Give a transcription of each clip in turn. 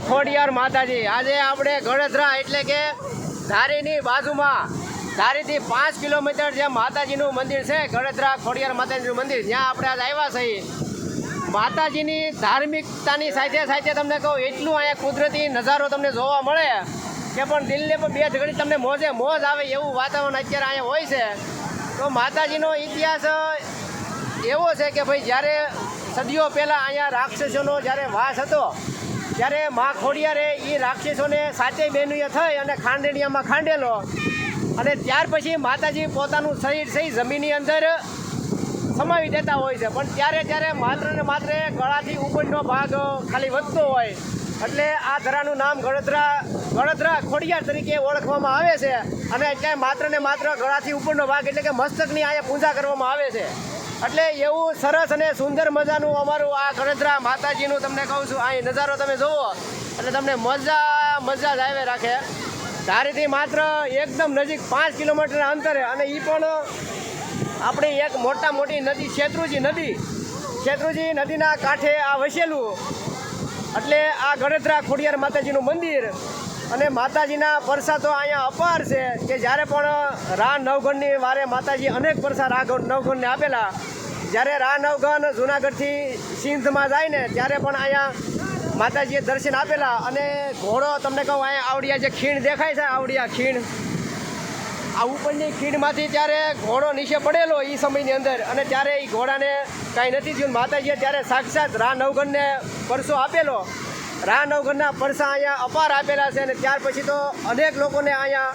ખોડિયાર માતાજી. આજે આપણે ગણેશરા એટલે કે ધારીની બાજુમાં, ધારીથી પાંચ કિલોમીટર જે માતાજીનું મંદિર છે ગળધરા ખોડિયાર માતાજીનું મંદિર જ્યાં આપણે આજે આવ્યા છીએ. માતાજીની ધાર્મિકતાની સાથે સાથે તમને કહું, એટલું અહીંયા કુદરતી નજારો તમને જોવા મળે કે પણ દિલને પણ બે ઘડી તમને મોજે મોજ આવે એવું વાતાવરણ અત્યારે અહીંયા હોય છે. તો માતાજીનો ઇતિહાસ એવો છે કે ભાઈ, જ્યારે સદીઓ પહેલાં અહીંયા રાક્ષસોનો જ્યારે વાસ હતો ત્યારે મા ખોડિયારે એ રાક્ષસોને સાચે બેનુએ થઈ અને ખાંડેડિયામાં ખાંડેલો. અને ત્યાર પછી માતાજી પોતાનું શરીર સહી જમીનની અંદર સમાવી દેતા હોય છે. પણ ત્યારે ત્યારે માત્ર ને માત્ર ગળાથી ઉપરનો ભાગ ખાલી વધતો હોય, એટલે આ ધરાનું નામ ગળદરા ગળદરા ખોડિયાર તરીકે ઓળખવામાં આવે છે. અને ક્યાંય માત્ર ને માત્ર ગળાથી ઉપરનો ભાગ એટલે કે મસ્તકની અહીંયા પૂજા કરવામાં આવે છે. એટલે એવું સરસ અને સુંદર મજાનું અમારું આ ગળદરા માતાજીનું તમને કહું છું. અહીં નજારો તમે જુઓ. એટલે તમને મજા મજા જ આવે રાખે. ધારીથી માત્ર એકદમ નજીક પાંચ કિલોમીટરના અંતરે અને એ પણ આપણી એક મોટા મોટી નદી શેત્રુજી નદી. શેત્રુજી નદીના કાંઠે આ વસેલું. એટલે આ ગળેદરા ખોડિયાર માતાજીનું મંદિર. અને માતાજીના પરસા તો અહીંયા અપાર છે કે જ્યારે પણ રા નવગણની વારે માતાજી અનેક પરસા રા ગણ- નવગણને આપેલા. જ્યારે રા નવગન જુનાગઢથી સિંધમાં જાય ને, ત્યારે પણ અહીંયા માતાજીએ દર્શન આપેલા અને ઘોડો, તમને કહું, અહીંયા આવડિયા જે ખીણ દેખાય છે, આવડિયા ખીણ. આ ઉપરની ખીણમાંથી ત્યારે ઘોડો નીચે પડેલો એ સમયની અંદર અને ત્યારે એ ઘોડાને કાંઈ નથી થયું. માતાજીએ ત્યારે સાક્ષાત રા નવગણને પરસો આપેલો. રા નવગણના પરસા અહીંયા અપાર આપેલા છે અને ત્યાર પછી તો અનેક લોકોને અહીંયા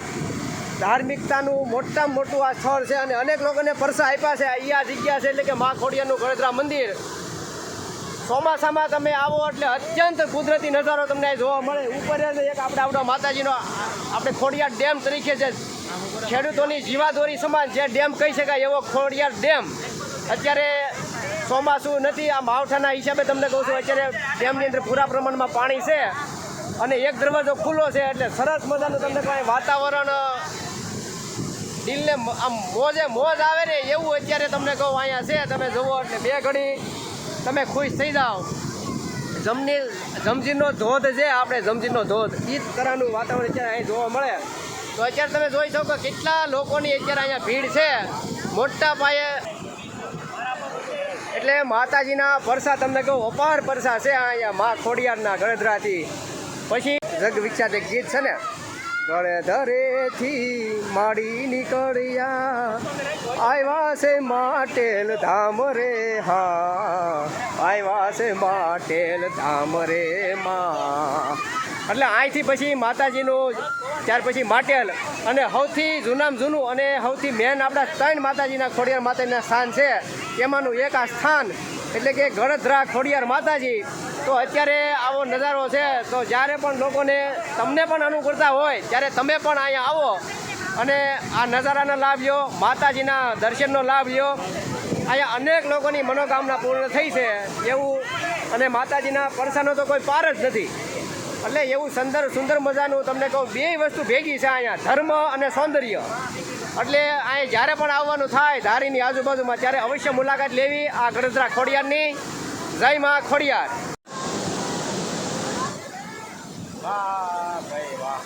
ધાર્મિકતાનું મોટામાં મોટું આ સ્થળ છે અને અનેક લોકોને પરસા આપ્યા છે. અહીંયા જગ્યા છે એટલે કે મા ખોડિયાનું ગળદરા મંદિર. ચોમાસામાં તમે આવો એટલે અત્યંત કુદરતી નજારો તમને જોવા મળે. ઉપર એક આપણે આપણા માતાજીનો આપણે ખોડિયાર ડેમ તરીકે છે ખેડૂતોની જીવાદોરી સમાન જે ડેમ કહી શકાય એવો ખોડિયાર ડેમ. અત્યારે ચોમાસું નથી, આ માવઠાના હિસાબે તમને કહું છું, અત્યારે ડેમની અંદર પૂરા પ્રમાણમાં પાણી છે અને એક દરવાજો ખુલ્લો છે એટલે સરસ મજાનું તમને કાંઈ વાતાવરણ દિલને આમ મોજે મોજ આવે ને એવું અત્યારે તમને કહું, અહીંયા છે, તમે જુઓ એટલે બે ઘડી તમે ખુશ થઈ જાઓ. જમની જમજીરનો ધોધ છે, આપણે જમજીરનો ધોધ. એ જ તરહનું વાતાવરણ અત્યારે અહીં જોવા મળે. તો અત્યારે તમે જોઈ શકો કેટલા લોકોની અત્યારે અહીંયા ભીડ છે. મોટા પાયે એટલે માતાજીના પરસા તમને કહું, અપાર પરસા છે અહીંયા મા ખોડિયારના ગળદરાથી પછી જગ વિખ્યાત એક ગીત છે ને ગળધરેથી માડી નીકળ્યા. આવ્યા છે માટેલ ધામ રે હા. આવ્યા છે માટેલ ધામ રે મા. એટલે અહીંથી પછી માતાજીનું, ત્યાર પછી માટેલ. અને સૌથી જૂનામ જૂનું અને સૌથી મેન આપણા ત્રણ માતાજીના ખોડિયાર માતાજીના સ્થાન છે. એમાંનું એક આ સ્થાન એટલે કે ગળધરા ખોડિયાર માતાજી. તો અત્યારે આવો નજારો છે. તો જ્યારે પણ લોકોને તમને પણ અનુકૂળતા હોય, ત્યારે તમે પણ અહીંયા આવો અને આ નજારાનો લાભ લ્યો, માતાજીના દર્શનનો લાભ લ્યો. અહીંયા અનેક લોકોની મનોકામના પૂર્ણ થઈ છે એવું અને માતાજીના પરસાનો તો કોઈ પાર જ નથી. એટલે એવું સુંદર સુંદર મજાનું તમને કહું, બે વસ્તુ ભેગી છે અહીંયા, ધર્મ અને સૌંદર્ય. એટલે અહીંયા જ્યારે પણ આવવાનું થાય ધારીની આજુબાજુમાં, ત્યારે અવશ્ય મુલાકાત લેવી આ ગડદરા ખોડિયારની. જય માં ખોડિયાર. વાહ ભાઈ વાહ.